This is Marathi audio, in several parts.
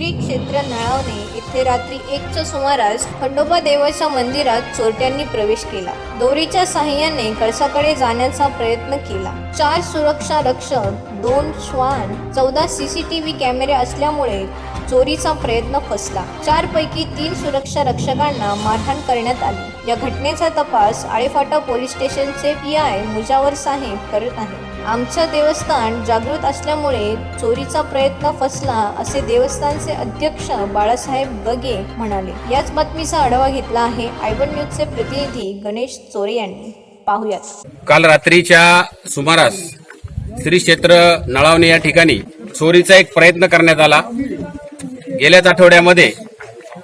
श्री क्षेत्र नळावणे येथे रात्री एकच्या सुमारास खंडोबा देवाच्या मंदिरात चोरट्यांनी प्रवेश केला. दोरीच्या सहाय्याने कळसाकडे जाण्याचा प्रयत्न केला. चार सुरक्षा रक्षक दोन श्वान चौदा सीसीटीव्ही कॅमेरे असल्यामुळे चोरीचा प्रयत्न फसला. चार पैकी तीन सुरक्षा रक्षकांना मारहाण करण्यात आली. या घटनेचा तपास आळेफाटा पोलीस स्टेशनचे पी आय मुजावर साहेब करत आहे. आमचं देवस्थान जागृत असल्यामुळे चोरीचा प्रयत्न फसला असे देवस्थानचे अध्यक्ष बाळासाहेब गगे म्हणाले. याच बातमीचा आढावा घेतला आहे आयबन न्यूजचे प्रतिनिधी गणेश चोरे यांनी. पाहूयात. काल रात्रीच्या सुमारास श्री क्षेत्र नळावणे या ठिकाणी चोरीचा एक प्रयत्न करण्यात आला. गेल्याच आठवड्यामध्ये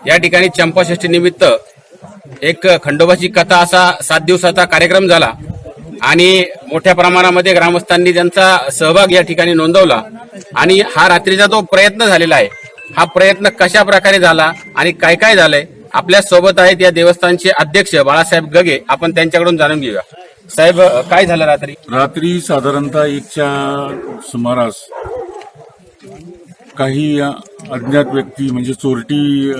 या ठिकाणी चंपाषष्ठी निमित्त एक खंडोबाची कथा असा सात दिवसाचा कार्यक्रम झाला आणि मोठ्या प्रमाणामध्ये ग्रामस्थांनी त्यांचा सहभाग या ठिकाणी नोंदवला. आणि हा रात्रीचा जो प्रयत्न झालेला आहे. हा प्रयत्न कशा प्रकारे झाला आणि काय काय झालंय आपल्यासोबत आहेत या देवस्थानचे अध्यक्ष बाळासाहेब गगे. आपण त्यांच्याकडून जाणून घेऊया. साहेब काय झालं रात्री? रात्री साधारणतः एकच्या सुमारास काही अज्ञात व्यक्ती म्हणजे चोरटी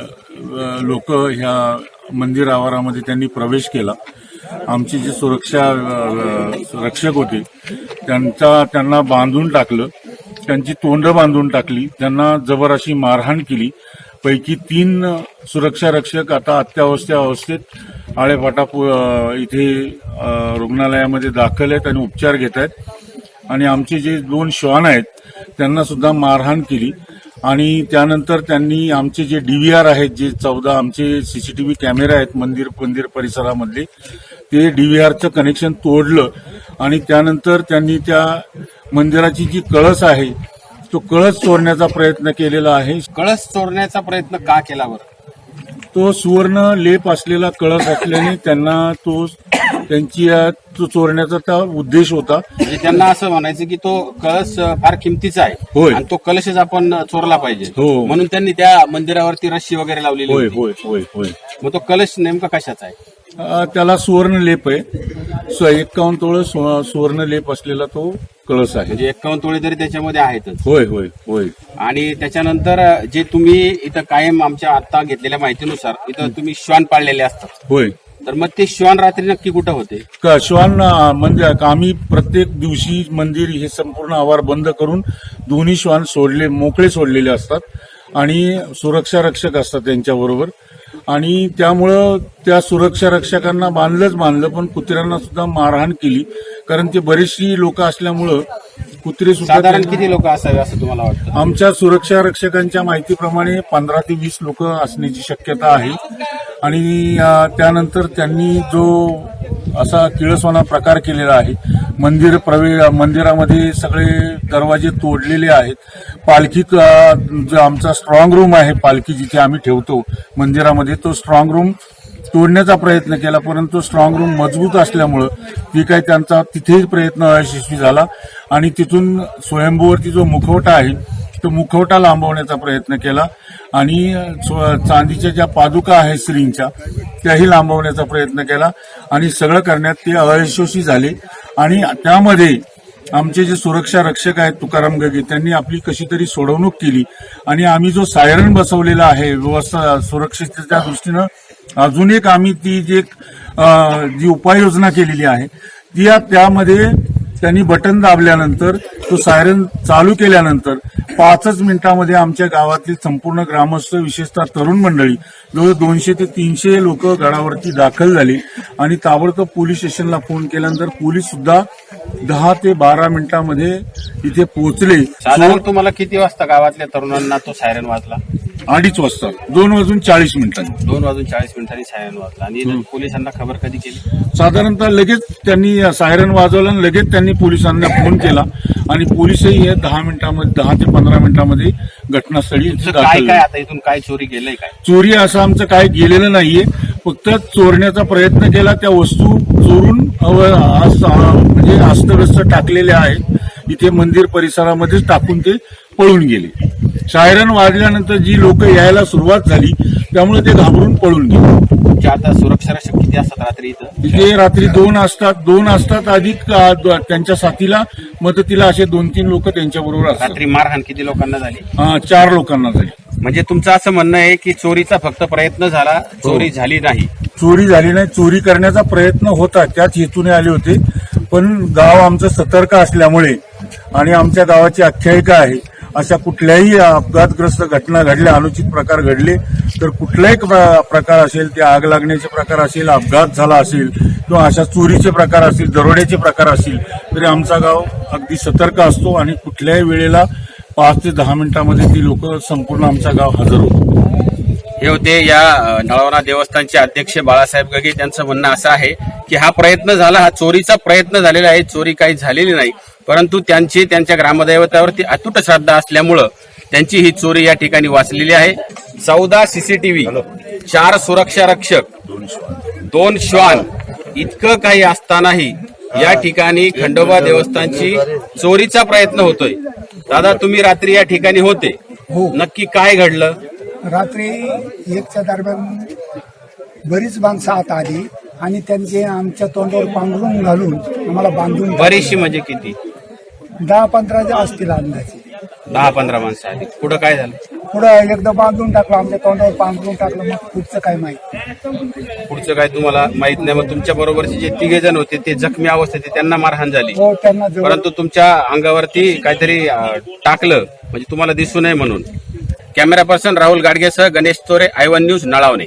लोक ह्या मंदिर आवारामध्ये त्यांनी प्रवेश केला. आमची जी सुरक्षा रक्षक होते त्यांचा त्यांना बांधून टाकलं. त्यांची तोंड बांधून टाकली. त्यांना जबर अशी मारहाण केली. पैकी तीन सुरक्षा रक्षक आता अत्यावस्था अवस्थेत आळेफाटा इथे रुग्णालयामध्ये दाखल आहेत आणि उपचार घेत आहेत. आणि आमचे जे दोन श्वान आहेत त्यांना सुद्धा मारहाण केली. आणि त्यानंतर त्यांनी आमचे जे डीव्हीआर आहेत जे चौदा आमचे सीसीटीव्ही कॅमेरे आहेत मंदिर मंदिर परिसरामधले ते डीव्हीआरचं कनेक्शन तोडलं. आणि त्यानंतर त्यांनी त्या मंदिराची जी कळस आहे तो कळस चोरण्याचा प्रयत्न केलेला आहे. कळस चोरण्याचा प्रयत्न का केला बरं? तो सुवर्ण लेप असलेला कळस असल्याने त्यांना तो त्यांची तो चोरण्याचा त्या उद्देश होता. म्हणजे त्यांना असं म्हणायचं की तो कळस फार किमतीचा आहे. होय. आणि तो कलशच आपण चोरला पाहिजे. हो. म्हणून त्यांनी त्या मंदिरावरती रस्सी वगैरे लावलेली होय होती. होय होय होय. मग तो कलश नेमका कशाचा आहे? अ, त्याला सुवर्ण लेप आहे. सो एक्कावन्न तोळ सु- सुवर्ण लेप असलेला तो कळस आहे. म्हणजे एकावन्न तोळे तरी त्याच्यामध्ये आहेतच. होय होय होय. आणि त्याच्यानंतर जे तुम्ही इथं कायम आमच्या आता घेतलेल्या माहितीनुसार इथं तुम्ही श्वान पाळलेले असतात. होय. तर मग ते श्वान रात्री नक्की कुठं होते? क- श्वान अ, म्हणजे आम्ही प्रत्येक दिवशी मंदिर हे संपूर्ण आवार बंद करून दोन्ही श्वान सोडले मोकळे सोडलेले असतात आणि सुरक्षा रक्षक असतात त्यांच्याबरोबर. आणि त्यामुळं त्या सुरक्षा रक्षकांना बांधलंच बांधलं पण कुत्र्यांना सुद्धा मारहाण केली. कारण ते बरीचशी लोक असल्यामुळं कुत्रे सुद्धा साधारण त्यांना- किती लोक असावे असं तुम्हाला वाटतं? आमच्या सुरक्षा रक्षकांच्या माहितीप्रमाणे पंधरा ते वीस लोक असण्याची शक्यता आहे. आणि त्यानंतर त्यांनी जो असा किळसवाना प्रकार केलेला आहे मंदिर प्रवे मंदिरामध्ये सगळे दरवाजे तोडलेले आहेत. पालखीत जो आमचा स्ट्रॉंग रूम आहे पालखी जिथे आम्ही ठेवतो मंदिरामध्ये तो स्ट्रॉंग रूम तोडण्याचा प्रयत्न केला परंतु स्ट्रॉंग रूम मजबूत असल्यामुळं ती काय त्यांचा तिथेही प्रयत्न अयशस्वी झाला. आणि तिथून स्वयंभूवरती जो मुखवटा आहे तो मुखवटा लांबवण्याचा प्रयत्न केला आणि चांदीच्या ज्या पादुका आहेत स्त्रींच्या त्याही लांबवण्याचा प्रयत्न केला आणि सगळं करण्यात ते अयशस्वी झाले. आणि त्यामध्ये आमचे जे सुरक्षा रक्षक आहेत तुकाराम गगे त्यांनी आपली कशी तरी सोडवणूक केली आणि आम्ही जो सायरन बसवलेला आहे व्यवस्था सुरक्षिततेच्या दृष्टीनं अजून एक आम्ही ती जी एक जी उपाययोजना केलेली आहे ती या- त्यामध्ये त्यांनी बटन दाबल्यानंतर तो सायरन चालू केल्यानंतर पाचच मिनिटामध्ये आमच्या गावातील संपूर्ण ग्रामस्थ विशेषतः तरुण मंडळी जवळ दोनशे ते तीनशे लोक गडावरती दाखल झाली आणि ताबडतोब पोलीस स्टेशनला फोन केल्यानंतर पोलीस सुद्धा दहा ते बारा मिनिटामध्ये इथे पोहोचले. साधारण तुम्हाला किती वाजता गावातल्या तरुणांना तो सायरन वाजला? अडीच वाजता दोन वाजून चाळीस मिनिटांनी. दोन वाजून चाळीस मिनिटांनी सायरन वाजला. आणि पोलिसांना खबर कधी केली? साधारणतः लगेच त्यांनी सायरन वाजवलं आणि लगेच त्यांनी पोलिसांना फोन केला. आणि पोलिसही हे दहा मिनिटामध्ये दहा ते पंधरा मिनिटामध्ये घटनास्थळी इथे तुमचं दाखल काय काय झाले. आता इथून काय चोरी केलंय काय? चोरी असं आमचं काय गेलेलं नाहीये. फक्त चोरण्याचा प्रयत्न केला. त्या वस्तू चोरून अव- अस- म्हणजे अस्तव्यस्त टाकलेल्या आहेत. इथे मंदिर परिसरामध्येच टाकून ते पळून गेले. सायरन वाजल्यानंतर जी लोक यायला सुरुवात झाली त्यामुळे ते घाबरून पळून गेले. तुमच्या आता सुरक्षा रक्षक किती असतात रात्री इथं? इथे रात्री दोन असतात दोन असतात अधिक अ, द- त्यांच्या साथीला मदतीला असे दोन तीन लोक त्यांच्या बरोबर असतात. रात्री मारहाण किती लोकांना झाली? अ, चार लोकांना झाली. म्हणजे तुमचं असं म्हणणं आहे की चोरीचा फक्त प्रयत्न झाला चोरी झाली नाही. चोरी झाली नाही चोरी करण्याचा प्रयत्न होता त्याच हेतूने आले होते. पण गाव आमचं सतर्क असल्यामुळे आणि आमच्या गावाची आख्यायिका आहे अशा कुठल्याही अपघातग्रस्त घटना घडल्या अनुचित प्रकार घडले तर कुठलाही प्र- प्रकार असेल ते आग लागण्याचे प्रकार असेल अपघात झाला असेल किंवा अशा चोरीचे प्रकार असतील दरोड्याचे प्रकार असतील तरी आमचा गाव अगदी सतर्क असतो आणि कुठल्याही वेळेला पाच ते दहा मिनिटांमध्ये ती लोक संपूर्ण आमचा गाव हजर होतो हे होते या नळवणा देवस्थानचे अध्यक्ष बाळासाहेब गगे. त्यांचं म्हणणं असं आहे की हा प्रयत्न झाला हा चोरीचा प्रयत्न झालेला आहे. चोरी काही झालेली नाही. परंतु त्यांची त्यांच्या ग्रामदैवतावरती अतूट श्रद्धा असल्यामुळं त्यांची ही चोरी या ठिकाणी वाचलेली आहे. चौदा सीसीटीव्ही चार सुरक्षा रक्षक दोन श्वान इतकं काही असतानाही या ठिकाणी खंडोबा देवस्थानची चोरीचा प्रयत्न होतोय. दादा तुम्ही रात्री या ठिकाणी होते. हो. नक्की काय घडलं? रात्री एकच्या दरम्यान बरीच माणसं आत आली आणि त्यांचे आमच्या तोंडावर पांघरून घालून आम्हाला बांधून बरीचशी म्हणजे किती? दहा पंधरा जे असतील अंदाजे. दहा पंधरा माणसं आली. पुढं काय झालं? पुढं एकदा बांधून टाकलं आमच्या तोंडावर पांघरून टाकलं मग पुढचं काय माहिती? पुढचं काय तुम्हाला माहीत नाही मग तुमच्या बरोबरचे जे तिघे जण होते ते जखमी अवस्थेत होते, त्यांना मारहाण झाली. हो त्यांना जवळ परंतु तुमच्या अंगावरती काहीतरी अं, टाकलं म्हणजे तुम्हाला दिसू नये म्हणून. कॅमेरा पर्सन राहुल गाडगेसह Ganesh Chore I one news नळावणे.